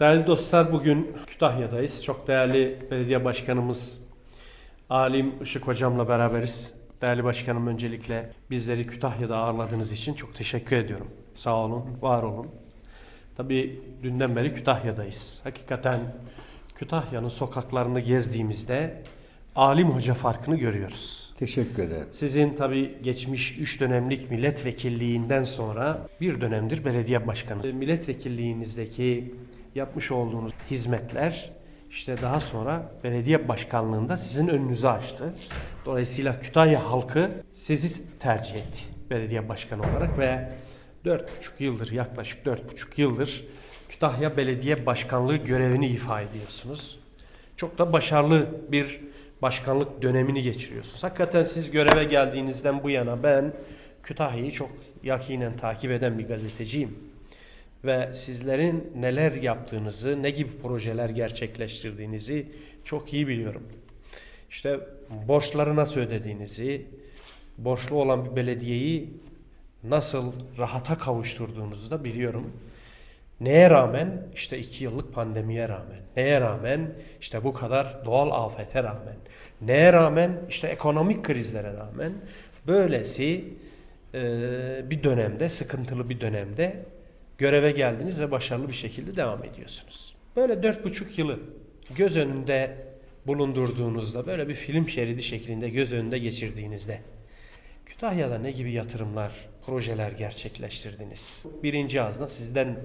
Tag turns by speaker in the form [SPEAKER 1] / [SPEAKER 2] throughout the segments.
[SPEAKER 1] Değerli dostlar bugün Kütahya'dayız. Çok değerli belediye başkanımız Alim Işık hocamla beraberiz. Değerli başkanım öncelikle bizleri Kütahya'da ağırladığınız için çok teşekkür ediyorum. Sağ olun, var olun. Tabii dünden beri Kütahya'dayız. Hakikaten Kütahya'nın sokaklarını gezdiğimizde Alim Hoca farkını görüyoruz.
[SPEAKER 2] Teşekkür ederim.
[SPEAKER 1] Sizin tabii geçmiş 3 dönemlik milletvekilliğinden sonra bir dönemdir belediye başkanı. Milletvekilliğinizdeki yapmış olduğunuz hizmetler işte daha sonra belediye başkanlığında sizin önünüzü açtı. Dolayısıyla Kütahya halkı sizi tercih etti belediye başkanı olarak ve 4,5 yıldır yaklaşık 4,5 yıldır Kütahya Belediye Başkanlığı görevini ifa ediyorsunuz. Çok da başarılı bir başkanlık dönemini geçiriyorsunuz. Hakikaten siz göreve geldiğinizden bu yana ben Kütahya'yı çok yakinen takip eden bir gazeteciyim. Ve sizlerin neler yaptığınızı, ne gibi projeler gerçekleştirdiğinizi çok iyi biliyorum. İşte borçları nasıl ödediğinizi, borçlu olan bir belediyeyi nasıl rahata kavuşturduğunuzu da biliyorum. Neye rağmen? İşte iki yıllık pandemiye rağmen. Neye rağmen? İşte bu kadar doğal afete rağmen. Neye rağmen? İşte ekonomik krizlere rağmen. Böylesi bir dönemde, sıkıntılı bir dönemde göreve geldiniz ve başarılı bir şekilde devam ediyorsunuz. Böyle dört buçuk yılı göz önünde bulundurduğunuzda, böyle bir film şeridi şeklinde göz önünde geçirdiğinizde Kütahya'da ne gibi yatırımlar, projeler gerçekleştirdiniz? Birinci ağızda sizden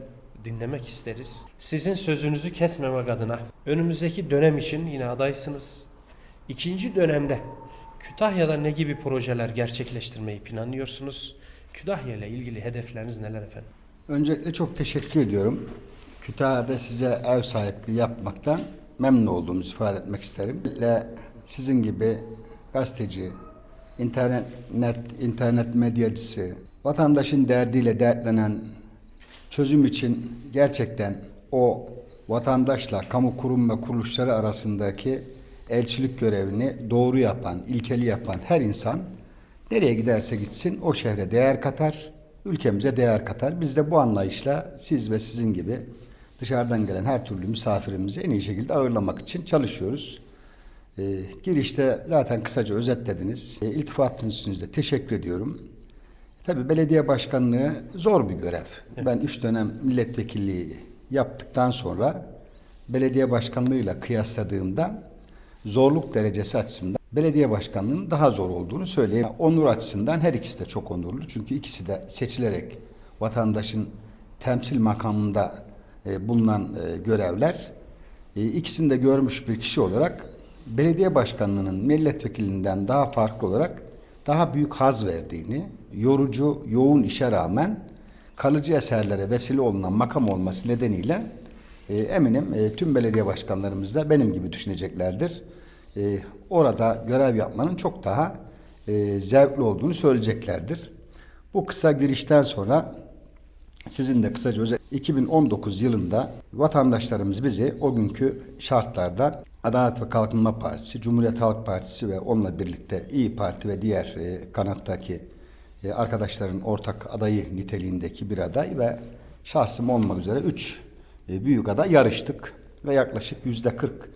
[SPEAKER 1] dinlemek isteriz. Sizin sözünüzü kesmemek adına önümüzdeki dönem için yine adaysınız. İkinci dönemde Kütahya'da ne gibi projeler gerçekleştirmeyi planlıyorsunuz? Kütahya ile ilgili hedefleriniz neler efendim?
[SPEAKER 2] Öncelikle çok teşekkür ediyorum. Kütahya'da size ev sahipliği yapmaktan memnun olduğumuzu ifade etmek isterim. Ve sizin gibi gazeteci, internet, net, internet medyacısı, vatandaşın derdiyle dertlenen çözüm için gerçekten o vatandaşla kamu kurum ve kuruluşları arasındaki elçilik görevini doğru yapan, ilkeli yapan her insan nereye giderse gitsin o şehre değer katar, ülkemize değer katar. Biz de bu anlayışla siz ve sizin gibi dışarıdan gelen her türlü misafirimizi en iyi şekilde ağırlamak için çalışıyoruz. Ee, girişte zaten kısaca özetlediniz. E, iltifatınız için de teşekkür ediyorum. Tabii belediye başkanlığı zor bir görev. Ben üç dönem milletvekilliği yaptıktan sonra belediye başkanlığıyla kıyasladığımda zorluk derecesi açısından belediye başkanlığının daha zor olduğunu söyleyeyim. Onur açısından her ikisi de çok onurlu. Çünkü ikisi de seçilerek vatandaşın temsil makamında e, bulunan e, görevler. E, ikisini de görmüş bir kişi olarak belediye başkanlığının milletvekilinden daha farklı olarak daha büyük haz verdiğini, yorucu, yoğun işe rağmen kalıcı eserlere vesile olunan makam olması nedeniyle eminim tüm belediye başkanlarımız da benim gibi düşüneceklerdir. E, orada görev yapmanın çok daha e, zevkli olduğunu söyleyeceklerdir. Bu kısa girişten sonra sizin de kısaca özet 2019 yılında vatandaşlarımız bizi o günkü şartlarda Adalet ve Kalkınma Partisi, Cumhuriyet Halk Partisi ve onunla birlikte İyi Parti ve diğer e, kanattaki e, arkadaşların ortak adayı niteliğindeki bir aday ve şahsım olmak üzere 3 e, büyük aday yarıştık ve yaklaşık yüzde 40'a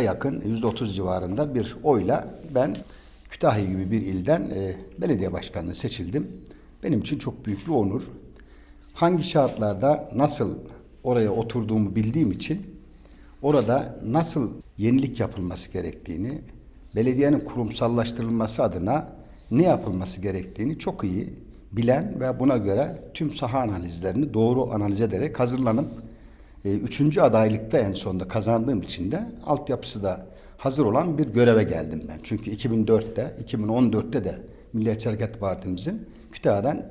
[SPEAKER 2] yakın yüzde 30 civarında bir oyla ben Kütahya gibi bir ilden e, belediye başkanlığı seçildim. Benim için çok büyük bir onur. Hangi şartlarda nasıl oraya oturduğumu bildiğim için orada nasıl yenilik yapılması gerektiğini, belediyenin kurumsallaştırılması adına ne yapılması gerektiğini çok iyi bilen ve buna göre tüm saha analizlerini doğru analiz ederek hazırlanıp e, üçüncü adaylıkta en sonunda kazandığım için de altyapısı da hazır olan bir göreve geldim ben. Çünkü 2004'te, 2014'te de Milliyetçi Hareket Partimizin Kütahya'dan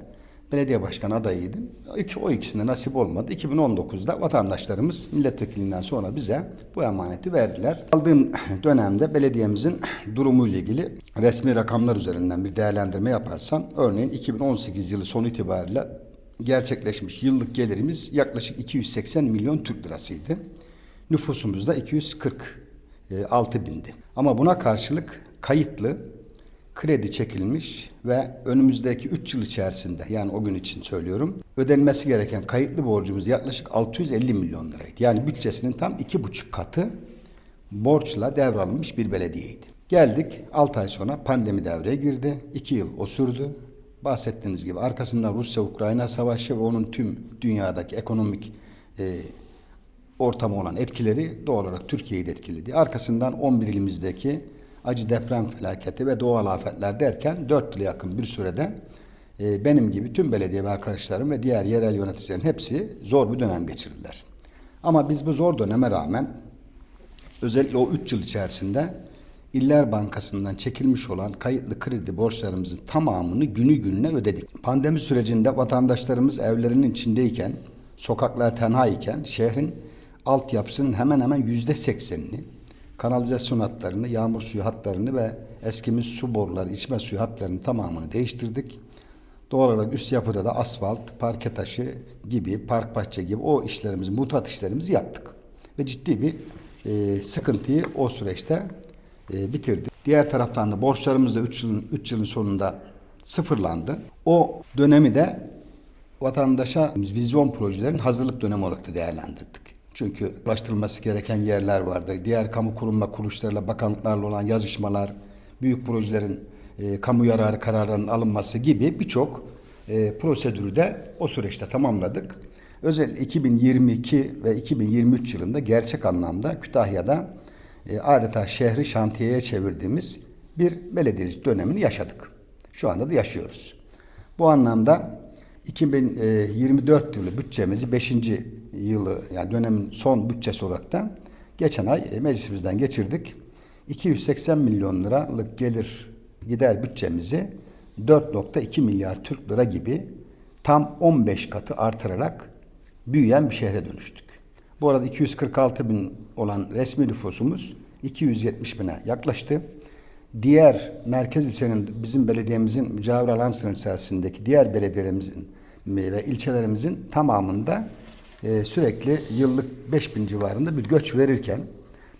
[SPEAKER 2] belediye başkanı adayıydım. O, iki, o ikisinde nasip olmadı. 2019'da vatandaşlarımız milletvekilinden sonra bize bu emaneti verdiler. Aldığım dönemde belediyemizin durumu ile ilgili resmi rakamlar üzerinden bir değerlendirme yaparsam örneğin 2018 yılı sonu itibariyle gerçekleşmiş yıllık gelirimiz yaklaşık 280 milyon Türk lirasıydı. Nüfusumuz da 246 bindi. Ama buna karşılık kayıtlı kredi çekilmiş ve önümüzdeki 3 yıl içerisinde yani o gün için söylüyorum ödenmesi gereken kayıtlı borcumuz yaklaşık 650 milyon liraydı. Yani bütçesinin tam 2,5 katı borçla devralınmış bir belediyeydi. Geldik 6 ay sonra pandemi devreye girdi. 2 yıl o sürdü. Bahsettiğiniz gibi arkasından Rusya-Ukrayna savaşı ve onun tüm dünyadaki ekonomik e, ortamı olan etkileri doğal olarak Türkiye'yi de etkiledi. Arkasından 11 ilimizdeki acı deprem felaketi ve doğal afetler derken 4 yıla yakın bir sürede e, benim gibi tüm belediye ve arkadaşlarım ve diğer yerel yöneticilerin hepsi zor bir dönem geçirdiler. Ama biz bu zor döneme rağmen özellikle o 3 yıl içerisinde İller Bankası'ndan çekilmiş olan kayıtlı kredi borçlarımızın tamamını günü gününe ödedik. Pandemi sürecinde vatandaşlarımız evlerinin içindeyken, sokaklar tenha iken şehrin altyapısının hemen hemen yüzde seksenini, kanalizasyon hatlarını, yağmur suyu hatlarını ve eskimiz su boruları, içme suyu hatlarının tamamını değiştirdik. Doğal olarak üst yapıda da asfalt, parke taşı gibi, park bahçe gibi o işlerimizi, mutat işlerimizi yaptık. Ve ciddi bir e, sıkıntıyı o süreçte e, bitirdik. Diğer taraftan da borçlarımız da 3 yılın, 3 yılın sonunda sıfırlandı. O dönemi de vatandaşa vizyon projelerin hazırlık dönemi olarak da değerlendirdik. Çünkü ulaştırılması gereken yerler vardı. Diğer kamu kurum ve kuruluşlarla, bakanlıklarla olan yazışmalar, büyük projelerin e, kamu yararı kararlarının alınması gibi birçok e, prosedürü de o süreçte tamamladık. Özellikle 2022 ve 2023 yılında gerçek anlamda Kütahya'da e, adeta şehri şantiyeye çevirdiğimiz bir belediyelik dönemini yaşadık. Şu anda da yaşıyoruz. Bu anlamda 2024 yılı bütçemizi 5. yılı yani dönemin son bütçesi olarak da geçen ay e, meclisimizden geçirdik. 280 milyon liralık gelir gider bütçemizi 4.2 milyar Türk lira gibi tam 15 katı artırarak büyüyen bir şehre dönüştük. Bu arada 246 bin olan resmi nüfusumuz 270 bine yaklaştı. Diğer merkez ilçenin bizim belediyemizin mücavir alan sınır içerisindeki diğer belediyelerimizin ve ilçelerimizin tamamında e, sürekli yıllık 5 bin civarında bir göç verirken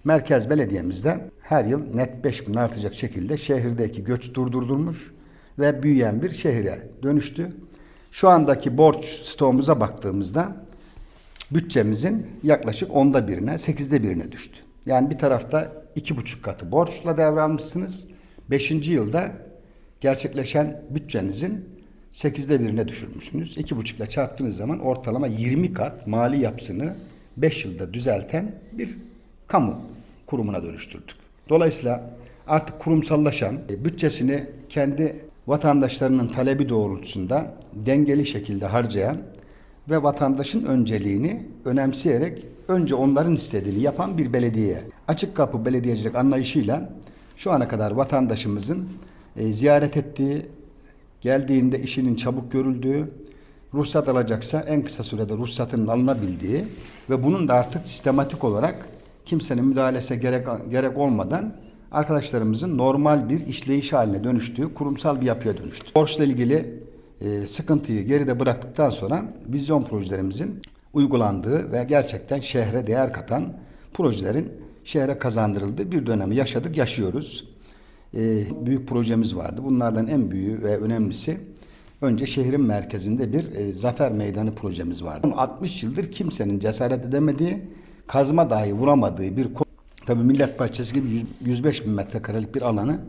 [SPEAKER 2] merkez belediyemizde her yıl net 5 bin artacak şekilde şehirdeki göç durdurulmuş ve büyüyen bir şehire dönüştü. Şu andaki borç stoğumuza baktığımızda bütçemizin yaklaşık onda birine, sekizde birine düştü. Yani bir tarafta iki buçuk katı borçla devralmışsınız. Beşinci yılda gerçekleşen bütçenizin sekizde birine düşürmüşsünüz. İki buçukla çarptığınız zaman ortalama 20 kat mali yapısını 5 yılda düzelten bir kamu kurumuna dönüştürdük. Dolayısıyla artık kurumsallaşan, e, bütçesini kendi vatandaşlarının talebi doğrultusunda dengeli şekilde harcayan ve vatandaşın önceliğini önemseyerek önce onların istediğini yapan bir belediye. Açık kapı belediyecilik anlayışıyla şu ana kadar vatandaşımızın e, ziyaret ettiği, geldiğinde işinin çabuk görüldüğü, ruhsat alacaksa en kısa sürede ruhsatının alınabildiği ve bunun da artık sistematik olarak kimsenin müdahalesi gerek, gerek olmadan arkadaşlarımızın normal bir işleyiş haline dönüştüğü kurumsal bir yapıya dönüştü. Borçla ilgili e, sıkıntıyı geride bıraktıktan sonra vizyon projelerimizin uygulandığı ve gerçekten şehre değer katan projelerin şehre kazandırıldığı bir dönemi yaşadık, yaşıyoruz. E, büyük projemiz vardı. Bunlardan en büyüğü ve önemlisi önce şehrin merkezinde bir e, zafer meydanı projemiz vardı. 60 yıldır kimsenin cesaret edemediği, kazma dahi vuramadığı bir Tabii Millet Bahçesi gibi 100 105 bin metrekarelik bir alanı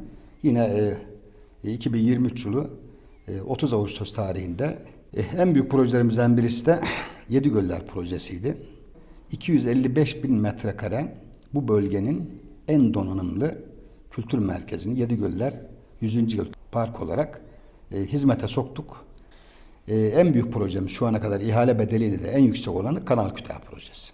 [SPEAKER 2] yine e, 2023 yılı e, 30 Ağustos tarihinde e, en büyük projelerimizden birisi de Yedigöller projesiydi. 255 bin metrekare bu bölgenin en donanımlı kültür merkezini Yedigöller 100. yıl park olarak e, hizmete soktuk. E, en büyük projemiz şu ana kadar ihale bedeliyle de en yüksek olanı Kanal Kütahya projesi.